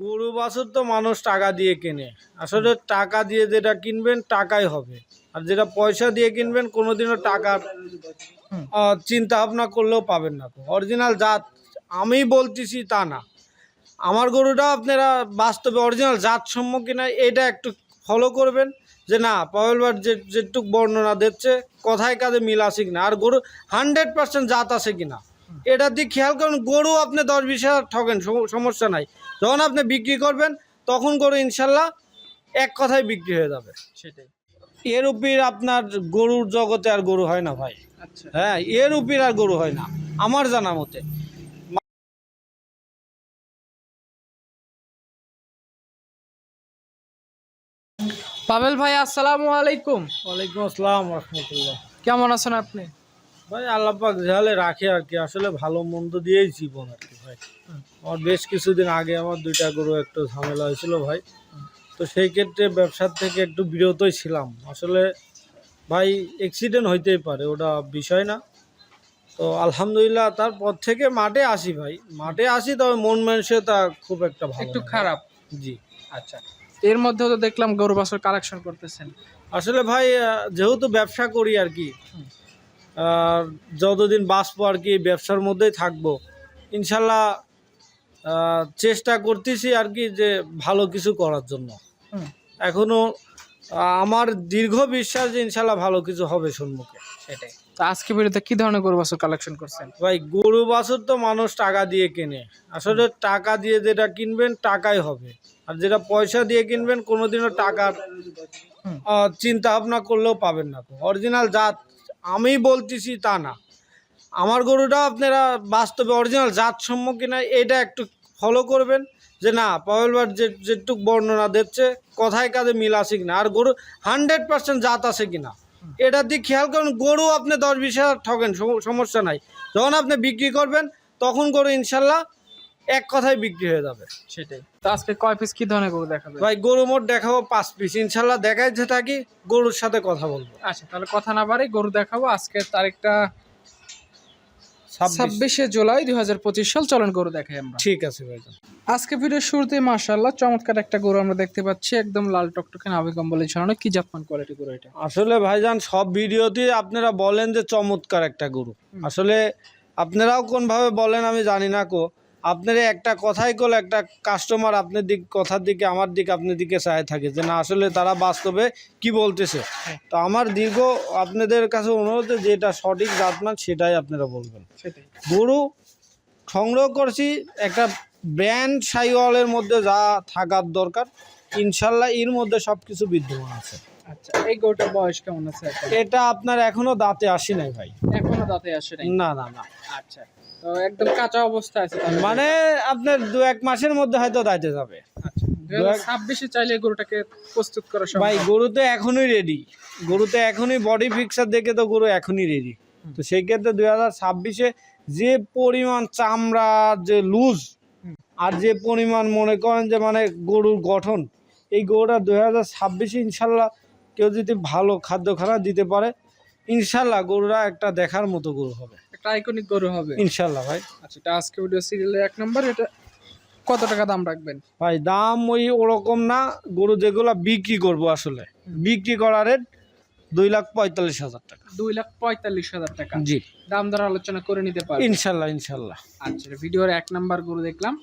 গরু বাছুর তো মানুষ টাকা দিয়ে কেনে। আসলে টাকা দিয়ে যেটা কিনবেন, টাকাই হবে। আর যেটা পয়সা দিয়ে কিনবেন, কোনোদিনও টাকার চিন্তা ভাবনা করলেও পাবেন না। অরিজিনাল জাত আমি বলতেছি তা না। আমার গরুটা আপনারা বাস্তবে অরিজিনাল জাত সম্মুখীন এটা একটু ফলো করবেন যে না পাওয়েলবার যে, যেটুক বর্ণনা দিচ্ছে, কথায় কাজে মিল আছে কিনা। আর গরু হান্ড্রেড পার্সেন্ট জাত আছে কিনা। এটার দিক খেয়াল করুন গরু আপনি দশ বিশ হাজার ঠকেন সমস্যা নাই। যখন আপনি বিক্রি করবেন তখন গরু ইনশাল্লাহ এক কথায় বিক্রি হয়ে যাবে। সেটাই। এর উপর আপনার গরুর জগতে আর গরু হয় না ভাই। আচ্ছা। হ্যাঁ এর উপর আর গরু হয় না আমার জানা মতে। পাবেল ভাই আসসালামু আলাইকুম। ওয়ালাইকুম আসসালাম রহমতুল্লাহ। কেমন আছেন আপনি? ভাই আল্লাহ পাক ঝালে রাখে আর কি আসলে ভালো মন্দ দিয়েই জীবন আর কি ভাই। আমার বেশ কিছুদিন আগে আমার দুইটা গরু একটু ঝামেলা হয়েছিল ভাই। তো সেই ক্ষেত্রে ব্যবসার থেকে একটু বিরতই ছিলাম। আসলে ভাই অ্যাক্সিডেন্ট হইতেই পারে ওটা বিষয় না। তো আলহামদুলিল্লাহ তারপর থেকে মাঠে আসি ভাই। মাঠে আসি তবে মন তা খুব একটা ভালো একটু খারাপ? জি। আচ্ছা। এর মধ্যেও তো দেখলাম গরু বাছুর কালেকশন করতেছেন। আসলে ভাই যেহেতু ব্যবসা করি আর কি যতদিন বাঁচবো আর কি ব্যবসার মধ্যেই থাকব। ইনশাল্লাহ চেষ্টা করতেছি আর কি যে ভালো কিছু করার জন্য। হুম, এখনও আমার দীর্ঘ বিশ্বাস যে ইনশাল্লাহ ভালো কিছু হবে সম্মুখে। সেটাই। তো আজকে ভিডিওতে কি ধরনের গরু বাছুর কালেকশন করছেন? ভাই গরু বাছুর তো মানুষ টাকা দিয়ে কেনে। আসলে টাকা দিয়ে যেটা কিনবেন টাকাই হবে। আর যেটা পয়সা দিয়ে কিনবেন কোনোদিনও টাকার চিন্তা ভাবনা করলেও পাবেন না অরিজিনাল জাত আমি বলতেছি তা না। আমার গরুটা আপনারা বাস্তবে অরিজিনাল জাত সম্মুখীন এটা একটু ফলো করবেন যে না পাওয়েলবার যে, যেটুক বর্ণনা দিচ্ছে, কথায় কাজে মিল আছে কিনা, আর গরু হান্ড্রেড পার্সেন্ট জাত আছে কিনা। এটার দিক খেয়াল করুন, গরু আপনি দশ বিশ হাজার ঠকেন সমস্যা নাই। যখন আপনি বিক্রি করবেন, তখন গরু ইনশাল্লাহ এক কথায় বিক্রি হয়ে যাবে। সেটাই। তো আজকে কয় পিস কি ধরনের গরু দেখাবে? ভাই গরু মোট দেখাবো পাঁচ পিস ইনশাল্লাহ দেখাইতে থাকি গরুর সাথে কথা বলব। আচ্ছা তাহলে কথা না বাড়ি গরু দেখাবো। আজকের তারিখটা ছাব্বিশে। জুলাই দুই হাজার পঁচিশ সাল। চলন গরু দেখাই আমরা। ঠিক আছে ভাইজান আজকে ভিডিওর শুরুতে মাশাআল্লাহ চমৎকার একটা গরু আমরা দেখতে পাচ্ছি। একদম লাল টকটকে নাভি কম্বলে ছড়ানো কি জাপান কোয়ালিটি গরু এটা? আসলে ভাইজান সব ভিডিওতে আপনারা বলেন যে চমৎকার একটা গরু। আসলে আপনারাও কোনভাবে বলেন আমি জানি না কো। আপনারা একটা কথাই করলে একটা কাস্টমার আপনার দিক কথার দিকে আমার দিকে আপনার দিকে চায় থাকে যে না আসলে তারা বাস্তবে কি বলতেছে? তো আমার দীর্ঘ আপনাদের কাছে অনুরোধ যে যেটা সঠিক জাতমান সেটাই আপনারা বলবেন। গরু সংগ্রহ করছি একটা ব্র্যান্ড সাইওয়ালের মধ্যে যা থাকার দরকার। ইনশাল্লাহ এর মধ্যে সব কিছু বিদ্যমান আছে। আচ্ছা এই গরুটার বয়স কেমন আছে এটা আপনার এখনও দাঁতে আসি নাই ভাই। এখনও দাঁতে আসে নাই? না না না। আচ্ছা। একদম কাঁচা অবস্থা আছে মানে আপনার দু এক মাসের মধ্যে হয়তো দাঁতে যাবে। আচ্ছা। ছাব্বিশে চাইলে গরুটাকে প্রস্তুত করা সম্ভব। ভাই গরু তো এখনই রেডি গরু তো এখনই বডি ফিক্সার দেখে তো গরু এখনই রেডি তো সেই ক্ষেত্রে দুই হাজার ছাব্বিশে যে পরিমাণ চামড়া যে লুজ আর যে পরিমাণ মনে করেন যে মানে গরুর গঠন এই গরুটা দুই হাজার ছাব্বিশে ইনশাল্লাহ কেউ যদি ভালো খাদ্য খানা দিতে পারে ইনশাল্লাহ গরুরা একটা দেখার মতো গরু হবে। একটা আইকনিক গরু হবে। ইনশাল্লাহ ভাই। আচ্ছা এটা আজকে ভিডিও সিরিয়ালের এক নম্বর এটা কত টাকা দাম রাখবেন? ভাই দাম ওই ওরকম না গরু যেগুলো বিক্রি করব আসলে। বিক্রি করার রেট দুই লাখ পঁয়তাল্লিশ হাজার টাকা। দুই লাখ পঁয়তাল্লিশ হাজার টাকা। জি। দাম দর আলোচনা করে নিতে পারবেন। ইনশাল্লাহ ইনশাল্লাহ আচ্ছা ভিডিওর এক নাম্বার গরু দেখলাম।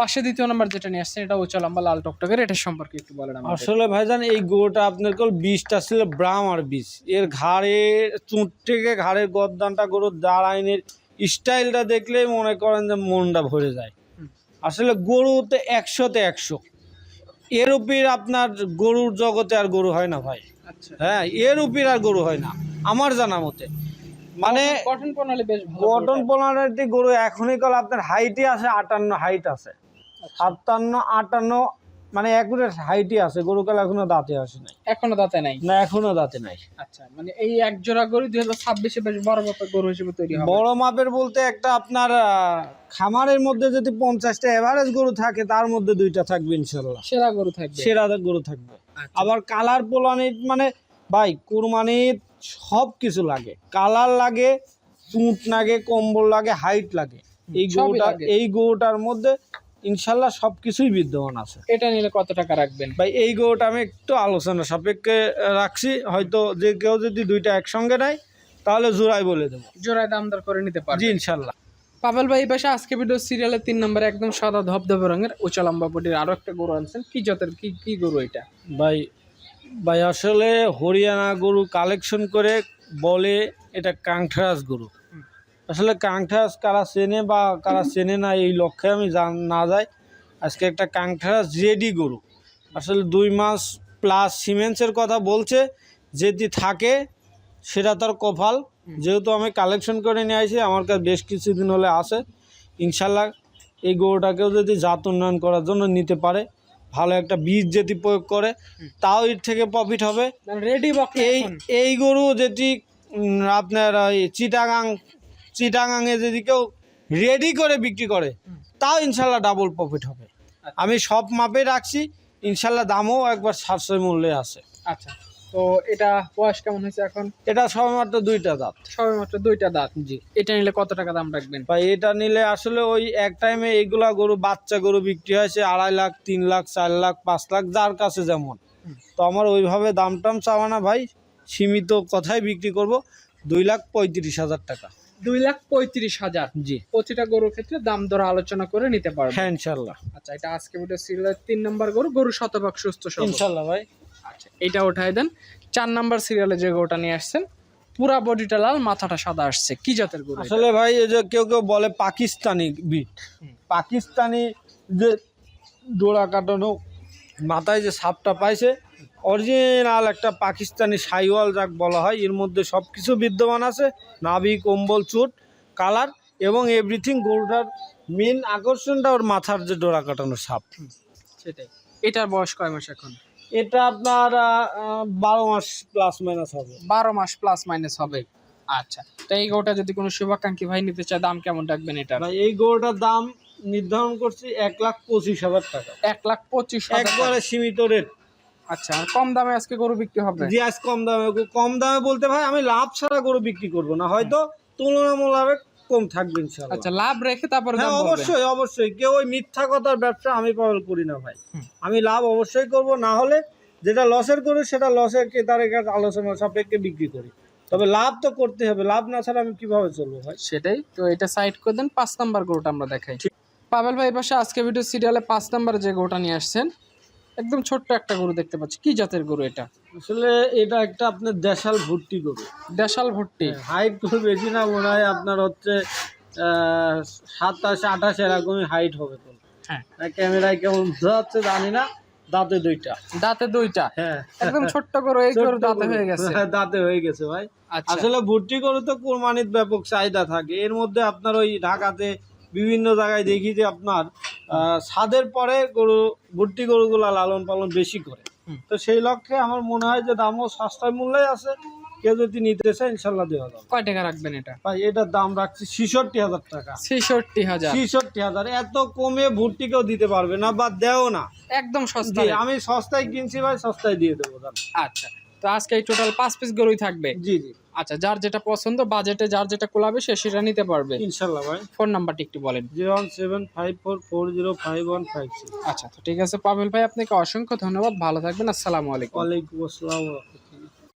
পাশে দ্বিতীয় নাম্বার যেটা নিয়ে আসছেন এটা উচ্চ লম্বা লাল টকটকের এটা সম্পর্কে একটু বলেন আসলে ভাইজান এই গরুটা আপনার কল বিষটা ছিল ব্রাম আর বিষ এর ঘাড়ে চুট থেকে ঘাড়ের গরদানটা গরুর দাঁড়াইনের স্টাইলটা দেখলেই মনে করেন যে মনটা ভরে যায়। আসলে গরুতে একশোতে একশো। এর উপর আপনার গরুর জগতে আর গরু হয় না ভাই। আচ্ছা। হ্যাঁ এর উপর আর গরু হয় না আমার জানা মতে। মানে গঠন প্রণালী বেশ গঠন প্রণালীটি গরু এখনই কল আপনার হাইটই আছে আটান্ন হাইট আছে। সাতান্ন আটান্ন মানে একুরেট হাইটই আছে গরু কাল এখনও দাঁতে আসে নাই। এখনও দাঁতে নাই? না এখনও দাঁতে নাই। আচ্ছা মানে এই এক জোড়া গরু দুই হাজার ছাব্বিশে বেশ বড় মাপের গরু হিসেবে তৈরি হবে। বড় মাপের বলতে একটা আপনার খামারের মধ্যে যদি পঞ্চাশটা এভারেজ গরু থাকে তার মধ্যে দুইটা থাকবে ইনশাল্লাহ। সেরা গরু থাকবে। সেরা গরু থাকবে। আচ্ছা, আবার কালার পোলানির মানে ভাই কুরবানির সব কিছু লাগে। কালার লাগে চুট লাগে কম্বল লাগে হাইট লাগে। এই গরুটা এই গরুটার মধ্যে ইনশাল্লাহ সব কিছুই বিদ্যমান আছে। এটা নিলে কত টাকা রাখবেন? ভাই এই গরুটা আমি একটু আলোচনা সাপেক্ষে রাখছি। হয়তো যে কেউ যদি দুইটা একসঙ্গে নেয় তাহলে জোড়াই বলে দেবো। জোড়ায় দাম দর করে নিতে জি পারবেন ইনশাল্লাহ। পাবেল ভাই পাশে আজকে ভিডিও সিরিয়ালের তিন নম্বরে একদম সাদা ধবধবে রঙের উঁচা লম্বা বডির আরও একটা গরু আনছেন। কি জাতের কি কি গরু এটা? ভাই ভাই আসলে হরিয়ানা গরু কালেকশন করে বলে এটা কাংঠারাস গরু। আসলে কাংঠারাস কারা চেনে বা কারা চেনে না এই লক্ষ্যে আমি জান না যাই। আজকে একটা কাংঠারাস রেডি গরু। আসলে দুই মাস প্লাস সিমেন্সের কথা বলছে। যেটি থাকে সেটা তার কপাল। যেহেতু আমি কালেকশন করে নিয়ে আসি আমার কাছে বেশ কিছুদিন হলে আসে। ইনশাল্লাহ এই গরুটাকেও যদি জাত উন্নয়ন করার জন্য নিতে পারে ভালো একটা বীজ যদি প্রয়োগ করে তাও এর থেকে প্রফিট হবে। রেডি বক এই এই গরু যেটি আপনার ওই চিটাগাং চিটাগাংয়ে যদি কেউ রেডি করে বিক্রি করে তাও ইনশাল্লাহ ডাবল প্রফিট হবে। আমি সব মাপে রাখছি ইনশাল্লাহ দামও একবার সাশ্রয় মূল্যে আছে। আচ্ছা তো এটা বয়স কেমন হয়েছে এখন? এটা সবেমাত্র দুইটা দাঁত। সবে মাত্র দুইটা দাঁত? জি। এটা নিলে কত টাকা দাম রাখবেন? ভাই এটা নিলে আসলে ওই এক টাইমে এইগুলা গরু বাচ্চা গরু বিক্রি হয়েছে আড়াই লাখ তিন লাখ চার লাখ পাঁচ লাখ যার কাছে যেমন। তো আমার ওইভাবে দাম টাম চাওয়া না ভাই সীমিত কথাই বিক্রি করব দুই লাখ পঁয়ত্রিশ হাজার টাকা। দুই লাখ পঁয়ত্রিশ হাজার। জি। প্রতিটা গরুর ক্ষেত্রে দাম দর আলোচনা করে নিতে পারবেন হ্যাঁ ইনশাল্লাহ আচ্ছা এটা আজকে ভিডিও সিরিয়ালের তিন নম্বর গরু গরু শতভাগ সুস্থ ইনশাল্লাহ ভাই। আচ্ছা এটা উঠাই দেন। চার নাম্বার সিরিয়ালে যে গরুটা নিয়ে আসছেন পুরা বডিটা লাল মাথাটা সাদা আসছে। কি জাতের গরু? আসলে ভাই এই যে কেউ কেউ বলে পাকিস্তানি বিট। পাকিস্তানি যে ডোরা কাটানো মাথায় যে সাপটা পাইছে অরিজিনাল একটা পাকিস্তানি সাইওয়াল যাক বলা হয় এর মধ্যে সব কিছু বিদ্যমান আছে। নাভি কম্বল চুট কালার এবং এভরিথিং গরুটার মেন আকর্ষণটা ওর মাথার যে ডোরা কাটানো সাপ। সেটাই। এটার বয়স কয় মাস এখন? এটা আপনার বারো মাস প্লাস মাইনাস হবে। বারো মাস প্লাস মাইনাস হবে। আচ্ছা তো এই গরুটা যদি কোনো শুভাকাঙ্ক্ষী ভাই নিতে চায় দাম কেমন রাখবেন এটা? এই গরুটার দাম নির্ধারণ করছি এক লাখ পঁচিশ হাজার টাকা। এক লাখ পঁচিশ একবারে সীমিত রেট আচ্ছা কম দামে আজকে গরু বিক্রি হবে? জি আজ কম দামে। কম দামে বলতে ভাই আমি লাভ ছাড়া গরু বিক্রি করব না। হয়তো তুলনামূলক কম থাকবে ইনশাআল্লাহ। আচ্ছা লাভ রেখে তারপরে হ্যাঁ অবশ্যই অবশ্যই। কেউ ওই মিথ্যা কথার ব্যবসা আমি পাগল করি না ভাই। আমি লাভ অবশ্যই করব না হলে যেটা লসের করি সেটা লসের ক্রেতার কাছে আলোচনা সাপেক্ষে বিক্রি করি। তবে লাভ তো করতে হবে। লাভ না ছাড়া আমি কীভাবে চলবো ভাই? সেটাই। তো এটা সাইড করে দেন পাঁচ নাম্বার গরুটা আমরা দেখাই। পাবেল ভাই পাশে আজকে ভিডিও সিরিয়ালে পাঁচ নাম্বার যে গরুটা নিয়ে আসছেন একদম ছোট্ট একটা গরু দেখতে পাচ্ছি। কি জাতের গরু এটা? আসলে এটা একটা আপনার দেশাল ভর্তি গরু। দেশাল ভর্তি হাইট খুব বেশি না মনে হয় আপনার হচ্ছে সাতাশ আঠাশ এরকমই হাইট হবে তো। হ্যাঁ। ক্যামেরায় কেমন বোঝা যাচ্ছে জানি না দাঁতে দুইটা। দাঁতে দুইটা? হ্যাঁ। একদম ছোট্ট গরু এই ছোট্ট দাঁতে হয়ে গেছে। হ্যাঁ, দাঁতে হয়ে গেছে ভাই। আচ্ছা। আসলে ভর্তি গরু তো কোরবানির ব্যাপক চাহিদা থাকে। এর মধ্যে আপনার ওই ঢাকাতে বিভিন্ন জায়গায় দেখি যে আপনার ছাদের পরে গরু ভর্তি গরুগুলা লালন পালন বেশি করে। তো সেই লক্ষ্যে আমার মনে হয় যে দামও সাশ্রয় মূল্যে আছে। কেউ যদি নিতে চায় ইনশাল্লাহ দেওয়া যাবে। কয় টাকা রাখবেন এটা? ভাই এটার দাম রাখছি ছিষট্টি হাজার টাকা। ছেষট্টি হাজার? ছিষট্টি হাজার। এত কমে ভর্তি কেউ দিতে পারবে না বা দেও না। একদম সস্তা জি rate। আমি সস্তায় কিনছি ভাই সস্তায় দিয়ে দেবো আচ্ছা। তো আজকে এই টোটাল পাঁচ পিস গরুই থাকবে? জি জি। আচ্ছা যার যেটা পছন্দ বাজেটে যার যেটা কোলাবে সে সেটা নিতে পারবে। ইনশাল্লাহ ভাই। ফোন নাম্বারটি একটু বলেন। Zero one seven five four four zero five one five six. আচ্ছা তো ঠিক আছে পাবেল ভাই আপনাকে অসংখ্য ধন্যবাদ। ভালো থাকবেন আসসালামু আলাইকুম। ওয়ালাইকুম আসসালাম